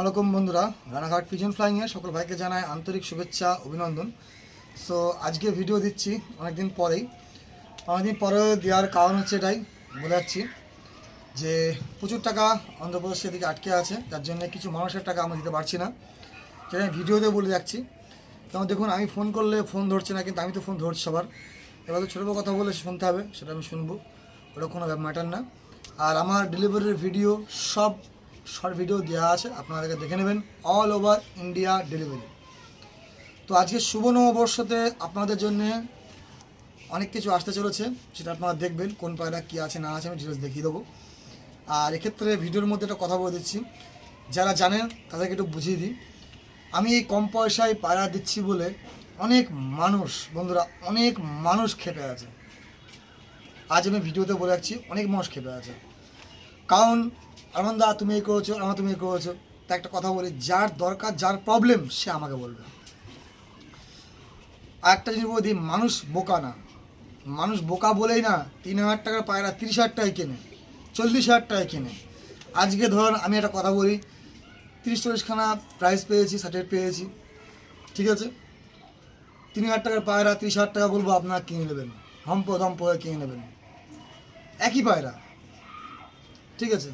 আলাইকুম বন্ধুরা, রানাঘাট পিজন ফ্লাইংয়ে সকল ভাইকে জানাই আন্তরিক শুভেচ্ছা, অভিনন্দন। সো আজকে ভিডিও দিচ্ছি অনেকদিন পরেই। অনেকদিন পরে দেওয়ার কারণ হচ্ছে এটাই, বলে যাচ্ছি যে প্রচুর টাকা অন্ধ্রপ্রদেশ এদিকে আটকে আছে, যার জন্য কিছু মানুষের টাকা আমরা দিতে পারছি না। সেটা আমি ভিডিওতে বলে যাচ্ছি। যেমন দেখুন, আমি ফোন করলে ফোন ধরছে না, কিন্তু আমি তো ফোন ধরছি সবার। এবার তো ছোটো কথা বলে শুনতে হবে, সেটা আমি শুনব, ওটা কোনো ম্যাটার না। আর আমার ডেলিভারির ভিডিও সব শর্ট ভিডিও দেওয়া আছে আপনাদেরকে দেখে নেবেন। অল ওভার ইন্ডিয়া ডেলিভারি তো আজকে শুভ নববর্ষতে আপনাদের জন্য অনেক কিছু আসতে চলেছে, সেটা আপনারা দেখবেন, কোন পায়রা কী আছে, না আছে, আমি ডিটেলস দেখিয়ে দেবো। আর এক্ষেত্রে ভিডিওর মধ্যে একটা কথা বলে দিচ্ছি। যারা জানেন, তাদেরকে একটু বুঝিয়ে দিই। আমি এই কম পয়সায় পায়রা দিচ্ছি বলে অনেক মানুষ, বন্ধুরা, অনেক মানুষ খেপে আছে। আজ আমি ভিডিওতে বলে রাখছি, অনেক মানুষ খেপে আছে। কারণ আরমানদা তুমি এই করেছ আমার তুমি এই করেছ। তা একটা কথা বলি, যার দরকার, যার প্রবলেম সে আমাকে বলবে। আর একটা জিনিস বলি, মানুষ বোকা না। মানুষ বোকা বলেই না, তিন হাজার টাকার পায়রা তিরিশ হাজার টাকায় কেনে, চল্লিশ হাজার টাকায় কেনে। আজকে ধরুন, আমি একটা কথা বলি, তিরিশ চল্লিশখানা প্রাইজ পেয়েছি সার্টিফিকেট পেয়েছি, ঠিক আছে? তিন হাজার টাকার পায়রা, তিরিশ হাজার টাকা বলব, আপনারা কিনে নেবেন। হম্প হয়ে কিনে নেবেন। একই পায়রা, ঠিক আছে?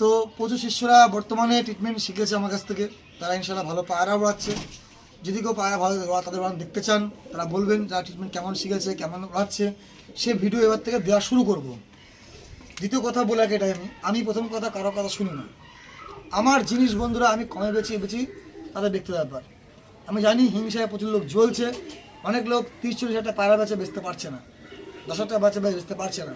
তো প্রচুর শিষ্যরা বর্তমানে ট্রিটমেন্ট শিখেছে আমার কাছ থেকে। তারা ইনশাল্লাহ ভালো পায়রা উড়াচ্ছে যদি কেউ পায়রা ভালো তাদের ওরা দেখতে চান, তারা বলবেন যারা ট্রিটমেন্ট কেমন শিখেছে, কেমন উড়াচ্ছে সে ভিডিও এবার থেকে দেওয়া শুরু করব। দ্বিতীয় কথা বলে রাখি এটাই আমি। আমি প্রথম কথা, কারও কথা শুনি না। আমার জিনিস বন্ধুরা, আমি কমে বেছি বেছি তাদের ব্যক্তি ব্যাপার। আমি জানি হিংসায় প্রচুর লোক জ্বলছে। অনেক লোক তিরিশ চল্লিশ হাজার টাকা পায়রা বেচে বেচতে পারছে না। দশ হাজার টাকা বেচে বেচতে পারছে না।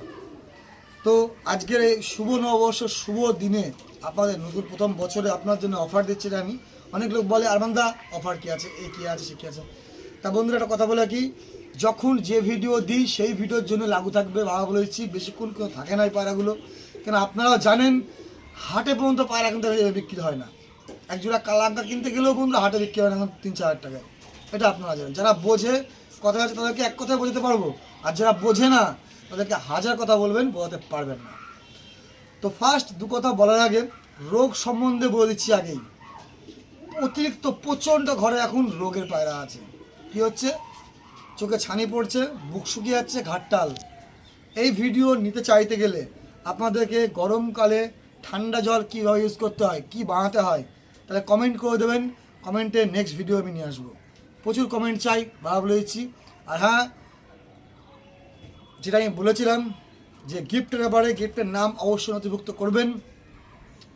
তো আজকের এই শুভ নববর্ষ, শুভ দিনে আপনাদের নতুন প্রথম বছরে আপনার জন্য অফার দিচ্ছি আমি। অনেক লোক বলে, আরমান্দা অফার কী আছে? এই কী আছে, সে কি আছে? তা বন্ধুরা, একটা কথা বলে কি যখন যে ভিডিও দিই, সেই ভিডিওর জন্য লাগু থাকবে ভালো বলে দিচ্ছি বেশিক্ষণ কেউ থাকে না এই পায়রাগুলো। কেন আপনারাও জানেন, হাটে পর্যন্ত পায়রা কিন্তু বিক্রি হয় না। এক জোড়া কালাঙ্কা কিনতে গেলেও কিন্তু হাটে বিক্রি হয় না এখন তিন চার টাকায়। এটা আপনারা জানেন। যারা বোঝে, কথা আছে তাদেরকে এক কথায় বোঝাতে পারব। আর যারা বোঝে না তাদেরকে হাজার কথা বলবেন, বোঝাতে পারবেন না। তো ফার্স্ট দু কথা বলার আগে, রোগ সম্বন্ধে বলে দিচ্ছি আগেই। অতিরিক্ত প্রচণ্ড ঘরে এখন রোগের পায়রা আছে। কি হচ্ছে? চোখে ছানি পড়ছে বুক শুকিয়ে যাচ্ছে ঘাটটাল এই ভিডিও নিতে চাইতে গেলে আপনাদেরকে গরমকালে ঠান্ডা জল কীভাবে ইউজ করতে হয়, কি বানাতে হয়, তাহলে কমেন্ট করে দেবেন। কমেন্টে নেক্সট ভিডিও আমি নিয়ে আসব। প্রচুর কমেন্ট চাই ভালো বলে দিচ্ছি। আর হ্যাঁ যেটা আমি বলেছিলাম যে গিফটের ব্যাপারে, গিফটের নাম অবশ্যই নথিভুক্ত করবেন।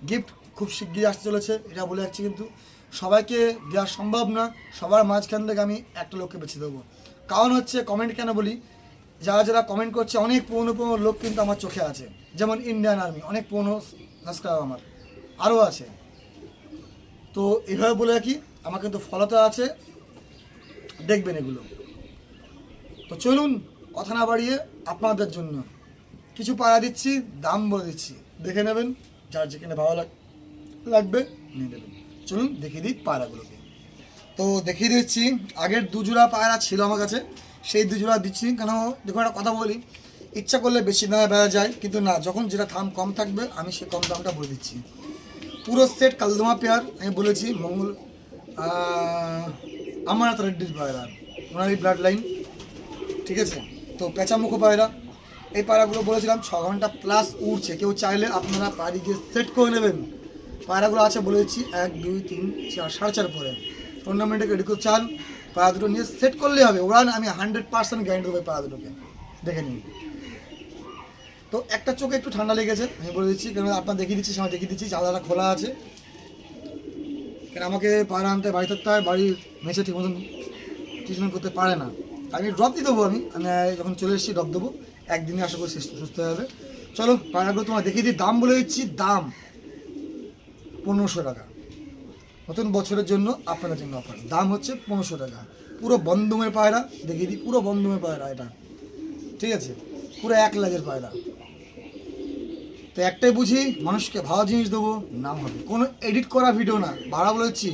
গিফট খুব শিগগিরই আসতে চলেছে, এটা বলে যাচ্ছি কিন্তু সবাইকে দেওয়া সম্ভব না। সবার মাঝখান থেকে আমি একটা লোককে বেছে দেবো। কারণ হচ্ছে কমেন্ট কেন বলি? যারা যারা কমেন্ট করছে, অনেক পুরনো পুরনো লোক কিন্তু আমার চোখে আছে। যেমন ইন্ডিয়ান আর্মি অনেক পুরনো সাবস্ক্রাইব আমার। আরও আছে। তো এইভাবে বলে রাখি, আমার কিন্তু ফলোতে আছে। দেখবেন এগুলো। তো চলুন কথা না বাড়িয়ে আপনাদের জন্য কিছু পাড়া দিচ্ছি, দাম বলে দিচ্ছি। দেখে নেবেন, যার যেখানে ভালো লাগ- লাগবে নিয়ে নেবেন। চলুন দেখিয়ে দিই পায়রাগুলোকে তো দেখিয়ে দিচ্ছি, আগের দুজোড়া পায়রা ছিল আমার কাছে। সেই দুজোড়া দিচ্ছি। কেন? দেখুন, একটা কথা বলি। ইচ্ছা করলে বেশি দামে বেড়া যায়, কিন্তু না, যখন যেটা দাম কম থাকবে, আমি সে কম দামটা বলে দিচ্ছি। পুরো সেট কালদমা পেয়ার, আমি বলেছি, মঙ্গল আমার হাত রেড্ডির পায়রা, ওনারই ব্লাড লাইন ঠিক আছে? তো পেঁচামুখো পায়রা। এই পায়রাগুলো বলেছিলাম, ছ ঘণ্টা প্লাস উঠছে কেউ চাইলে আপনারা বাড়ি গিয়ে সেট করে নেবেন। পায়রাগুলো আছে বলে দিচ্ছি, এক, দুই, তিন, চার, সাড়ে চার পরে। টুর্নামেন্টে রেডি করে চান, পায়রা দুটো নিয়ে সেট করলেই হবে। ওরা আমি হান্ড্রেড পার্সেন্ট গ্যারেন্টি দেবো পায়রা দুটোকে। দেখে নিন। তো একটা চোখে একটু ঠান্ডা লেগেছে, আমি বলে দিচ্ছি, কেন আপনার দেখিয়ে দিচ্ছি সময় দেখিয়ে দিচ্ছি, জানলাটা খোলা আছে। কেন আমাকে পায়রা আনতে বাড়ি থাকতে হয় বাড়ির মেসে ঠিক মতন ট্রিটমেন্ট করতে পারে না। আমি ড্রপ দিয়ে দেবো আমি। আমি যখন চলে এসেছি ড্রপ দেবো। একদিনে আশা করি সুস্থ হয়ে যাবে চলো, পায়রাগুলো তোমার দেখিয়ে দিই। দাম বলে দিচ্ছি, দাম পনেরোশো টাকা। নতুন বছরের জন্য আপনাদের জন্য অফার দাম হচ্ছে পনেরোশো টাকা। পুরো বন্ধুমের পায়রা, দেখিয়ে দিই, পুরো বন্ধুমের পায়রা এটা। ঠিক আছে? পুরো এক লাখের পায়রা। তো একটাই বুঝি, মানুষকে ভালো জিনিস দেবো, নাম হবে। কোনো এডিট করা ভিডিও না। ভাড়া বলেছি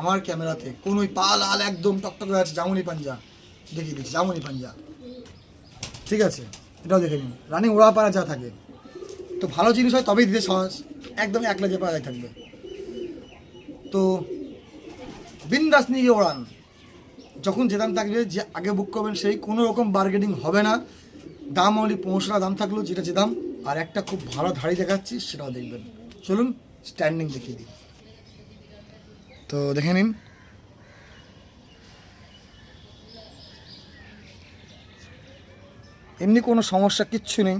আমার ক্যামেরাতে কোন ওই পা লাল একদম টকটক হয়ে আছে, জামুনি পাঞ্জা। দেখিয়ে দিচ্ছি জামুনি পাঞ্জা ঠিক আছে, এটাও দেখে নিন। রানিং ওড়া পাড়া যা থাকে। তো ভালো জিনিস হয় তবেই দিতে সহজ একদম এক লাখের পাড়ায় থাকবে। তো বিন্দাস নিয়ে ওড়ান। যখন যে দাম থাকবে যে আগে বুক করবেন সেই কোনো রকম বার্গেনিং হবে না। দাম অনলি পনেরোশো দাম থাকল যেটা যে দাম আর একটা খুব ভালো ধাড়ি দেখাচ্ছি সেটাও দেখবেন। চলুন স্ট্যান্ডিং দেখিয়ে দিই। তো দেখে নিন। এমনি কোনো সমস্যা কিচ্ছু নেই।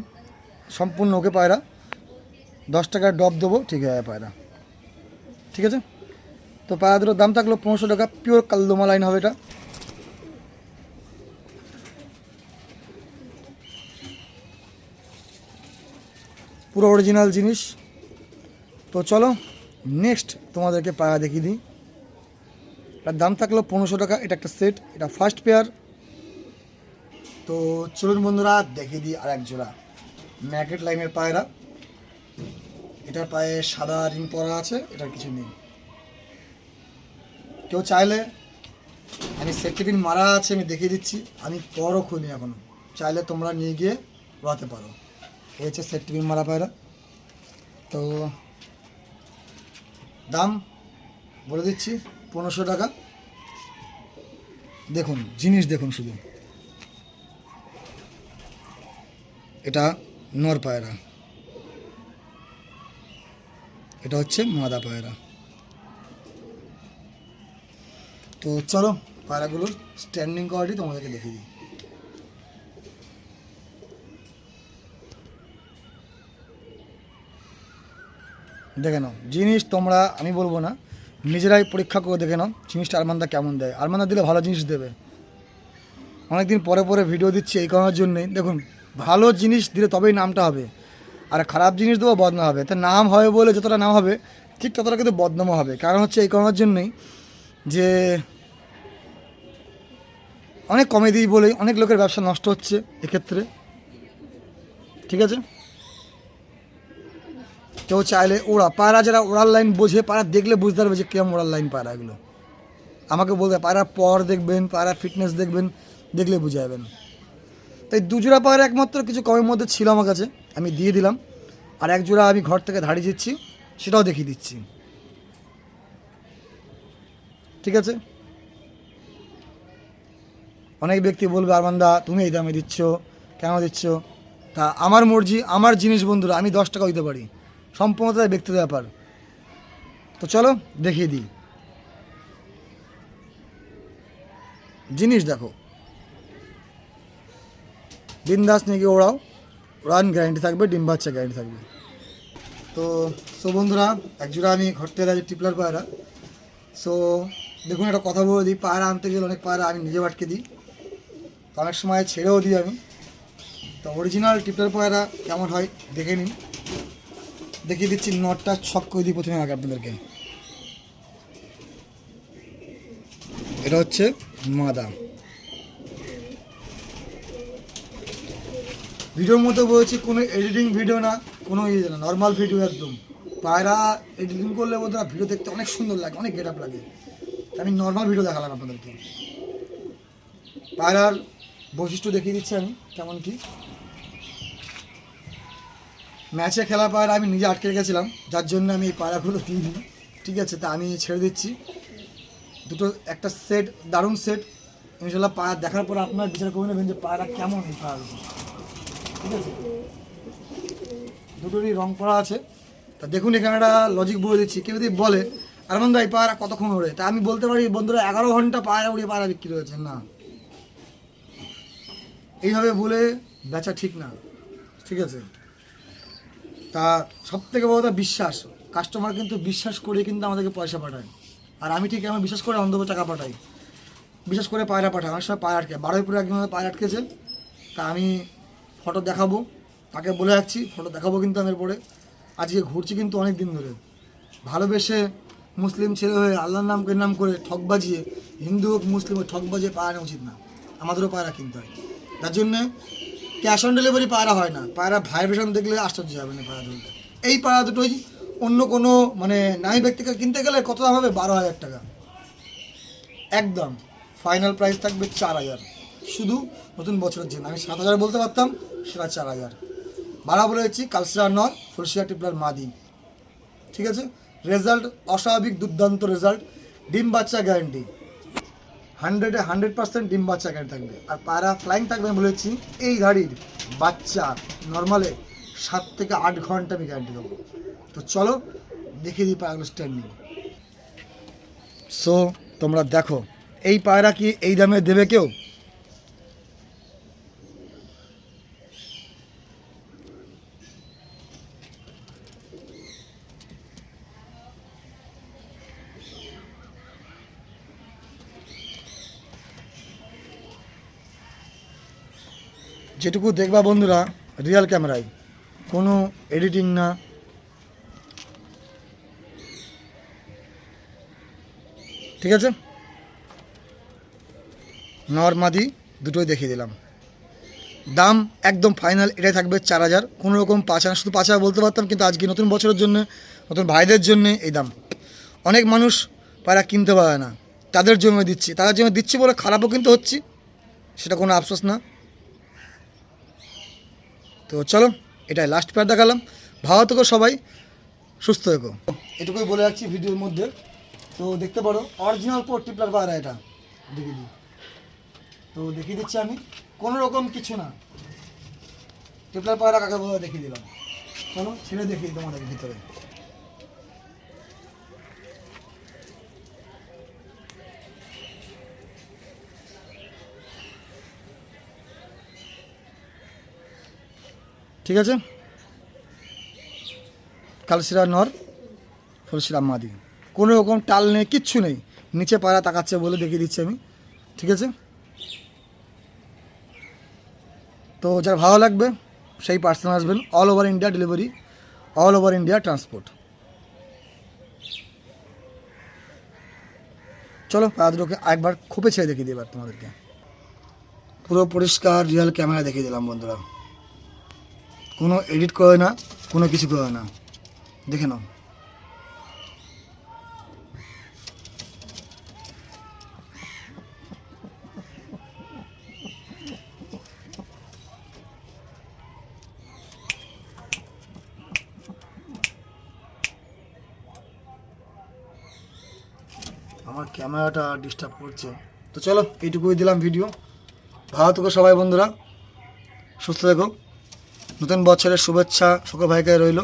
সম্পূর্ণ ওকে পায়রা। দশ টাকার ডব দেবো, ঠিক আছে পায়রা। ঠিক আছে? তো পায়রা দুটোর দাম থাকল পনেরোশো টাকা পিওর কালদোমা লাইন হবে এটা। পুরো অরিজিনাল জিনিস। তো চলো নেক্সট তোমাদেরকে পায়রা দেখিয়ে দিই। দাম থাকল পনেরোশো টাকা, এটা একটা সেট এটা ফার্স্ট পেয়ার তো চলুন বন্ধুরা দেখিয়ে দিই আর এক জোড়া। ম্যাকেট লাইনের পায়রা। এটার পায়ে সাদা রিং পরা আছে, এটার কিছু নেই। কেউ চাইলে, আমি সেফটি মারা আছে, আমি দেখিয়ে দিচ্ছি। আমি পরও খুলি এখনও। চাইলে তোমরা নিয়ে গিয়ে উড়াতে পারো। এই হচ্ছে সেফটি মারা পায়রা। তো দাম বলে দিচ্ছি পনেরোশো টাকা। দেখুন, জিনিস দেখুন শুধু। এটা নর পায়রা। এটা হচ্ছে মাদা পায়রা। তো চলো পায়রাগুলোর স্ট্যান্ডিং কোয়ালিটি তোমাদেরকে দেখিয়ে দিই। দেখে নাও, জিনিস তোমরা, আমি বলব না, নিজেরাই পরীক্ষা করে দেখে নাও, জিনিসটা আরমানদা কেমন দেয়। আরমানদা দিলে ভালো জিনিস দেবে। অনেকদিন পরে পরে ভিডিও দিচ্ছি, এই কারণের জন্যেই। দেখুন ভালো জিনিস দিলে তবেই নামটা হবে। আর খারাপ জিনিস দেবো, বদনাম হবে। তা নাম হবে বলে যতটা নাম হবে, ঠিক ততটা কিন্তু বদনামও হবে। কারণ হচ্ছে এই কারণের জন্যই যে অনেক কমেডি বলেই অনেক লোকের ব্যবসা নষ্ট হচ্ছে এক্ষেত্রে। ঠিক আছে? কেউ চাইলে ওরা পায়রা যারা ওড়ার লাইন বোঝে, পায়রা দেখলে বুঝতে পারবে যে কেমন ওড়ার লাইন পায়রা এগুলো আমাকে বলতে পায়রা পর দেখবেন পায়রা ফিটনেস দেখবেন, দেখলে বুঝে যাবেন। তাই দুজোড়া পাওয়ার একমাত্র কিছু কমের মধ্যে ছিল আমার কাছে। আমি দিয়ে দিলাম। আর এক জোড়া আমি ঘর থেকে ধাড়ি দিচ্ছি, সেটাও দেখিয়ে দিচ্ছি। ঠিক আছে? অনেক ব্যক্তি বলবে, আরমান্দা, তুমি এই দামে দিচ্ছ, কেন দিচ্ছ? তা আমার মর্জি, আমার জিনিস বন্ধুরা, আমি দশ টাকা দিতে পারি। সম্পূর্ণ ব্যক্তিগত ব্যাপার। তো চলো, দেখিয়ে দিই। জিনিস দেখো বিন্দাস নিয়ে গিয়ে ওড়াও। রান গ্যারান্টি থাকবে, ডিম বাচ্চা গ্যারান্টি থাকবে। তো সো বন্ধুরা, একজোড়া আমি ঘর থেকে রাজি টিপলার পায়রা। সো দেখুন, একটা কথা বলে দিই, পায়রা আনতে গেলে অনেক পায়রা আমি নিজে আটকে দিই। তো অনেক সময় ছেড়েও দিই আমি। তো অরিজিনাল টিপলার পায়রা কেমন হয়, দেখে নিন। দেখিয়ে দিচ্ছি, নটটা ছক করে দিই প্রথমে আগে আপনাদেরকে। এটা হচ্ছে মাদা ভিডিওর মধ্যে বলেছি, কোনো এডিটিং ভিডিও না, কোনো ইয়ে না নর্মাল ভিডিও একদম। পায়রা এডিটিং করলে বন্ধুরা ভিডিও দেখতে অনেক সুন্দর লাগে, অনেক গেট আপ লাগে আমি নর্মাল ভিডিও দেখালাম আপনাদেরকে। পায়রার বৈশিষ্ট্য দেখিয়ে দিচ্ছি আমি, কেমন কি? ম্যাচে খেলা পায়রা আমি নিজে আটকে রেখেছিলাম, যার জন্য আমি এই পায়রাগুলো দিইনি। ঠিক আছে, তা আমি ছেড়ে দিচ্ছি। দুটো, একটা সেট দারুণ সেট ইনশাল্লাহ পায়রা দেখার পর আপনার বিচার করে নেবেন যে পায়রা কেমন এই পায়রাগুলো। ঠিক আছে? দুটোরই রং করা আছে। তা দেখুন এখানে একটা লজিক বলে দিচ্ছি। কেউ যদি বলে আর বন্ধু এই পায়রা কতক্ষণ ওড়ে তা আমি বলতে পারি, বন্ধুরা, এগারো ঘণ্টা পায়রা উড়িয়ে পায়রা বিক্রি হয়েছে। না। এইভাবে বলে বেচা ঠিক না। ঠিক আছে? তা সব থেকে বড় কথা বিশ্বাস। কাস্টমার কিন্তু বিশ্বাস করে কিন্তু আমাদেরকে পয়সা পাঠায়। আর আমি ঠিক আমার বিশ্বাস করে অন্ধব টাকা পাঠাই। বিশেষ করে পায়রা পাঠায়। আমার সময় পায়রা আটকে বারোইপুরে একজন পায়রা আটকেছে। তা আমি ফটো দেখাবো, তাকে বলে যাচ্ছি ফটো দেখাবো কিন্তু আমি এরপরে। আজকে ঘুরছি কিন্তু অনেক দিন ধরে। ভালোবেসে মুসলিম ছেলে হয়ে আল্লাহর নামকে নাম করে ঠক বাজিয়ে হিন্দু হোক, মুসলিম হোক ঠক বাজিয়ে পায়রা উচিত না। আমাদেরও পায়রা কিনতে হয়। তার জন্যে ক্যাশ অন ডেলিভারি পায়রা হয় না। পায়রা ভাইব্রেশন দেখলে আশ্চর্য হবে না পায়রা দুটো এই পায়রা দুটোই অন্য কোনো মানে নামি ব্যক্তিকে কিনতে গেলে কত দাম হবে? বারো হাজার টাকা। একদম। ফাইনাল প্রাইস থাকবে চার হাজার। শুধু নতুন বছরের জন্য। আমি সাত হাজার বলতে পারতাম, সেটা চার হাজার। ভাড়া বলে দিচ্ছি, কালসিরা নয় ফুলসিয়া টিপলার মাদি। ঠিক আছে? রেজাল্ট, অস্বাভাবিক, দুর্দান্ত রেজাল্ট, ডিম বাচ্চা গ্যারান্টি হান্ড্রেডে হান্ড্রেড পার্সেন্ট ডিম বাচ্চা গ্যারান্টি থাকবে। আর পায়রা ফ্লাইং থাকবে, আমি বলেছি এই গাড়ির বাচ্চা নর্মালে সাত থেকে আট ঘণ্টা আমি গ্যারান্টি দেবো। তো চলো, দেখিয়ে দিই পায়রাগুলো স্ট্যান্ডিং সো তোমরা দেখো, এই পায়রা কি এই দামে দেবে কেউ? যেটুকু দেখবা বন্ধুরা রিয়েল ক্যামেরায় কোনো এডিটিং না। ঠিক আছে? নর্মাদি দুটোই দেখিয়ে দিলাম। দাম একদম ফাইনাল এটাই থাকবে চার হাজার। কোনো রকম পাঁচ হাজার শুধু পাঁচ হাজার বলতে পারতাম, কিন্তু আজকে নতুন বছরের জন্য, নতুন ভাইদের জন্য এই দাম। অনেক মানুষ পায়রা কিনতে পারে না। তাদের জন্য দিচ্ছি। তাদের জন্য দিচ্ছি বলে খারাপও কিন্তু হচ্ছি, সেটা কোনো আফসোস না। তো চলো, এটাই লাস্ট পেয়ার দেখালাম। ভালো থেকো সবাই, সুস্থ থেকো। এটুকুই বলে রাখছি ভিডিওর মধ্যে। তো দেখতে পারো অরিজিনাল পোর টিপলার পায়রা এটা। দেখিয়ে দিই। তো দেখিয়ে দিচ্ছি আমি, কোনো রকম কিছু না। টিপলার পায়রা কাকে বলে দেখিয়ে দিলাম। চলো, ছেড়ে দেখি তোমাদের ভিতরে। ঠিক আছে? কালশিরা নর, ফুলশিরা মাদি। কোনো রকম টাল নেই, কিচ্ছু নেই। নিচে পায়রা তাকাচ্ছে বলে দেখিয়ে দিচ্ছি আমি। ঠিক আছে? তো যার ভালো লাগবে, সেই পার্সন আসবেন। All over India delivery, all over India transport. চলো পায়রা দুটোকে একবার খুপে ছেড়ে দেখিয়ে দিই এবার তোমাদেরকে। পুরো পরিষ্কার রিয়েল ক্যামেরা দেখিয়ে দিলাম বন্ধুরা। কোনো এডিট করে না, কোনো কিছু করে না। দেখে নাও। আমার ক্যামেরাটা ডিস্টার্ব করছে। তো চলো, এইটুকুই দিলাম ভিডিও ভালো থেকো সবাই বন্ধুরা। সুস্থ থেকো। নতুন বছরের শুভেচ্ছা সকল ভাইকে রইল।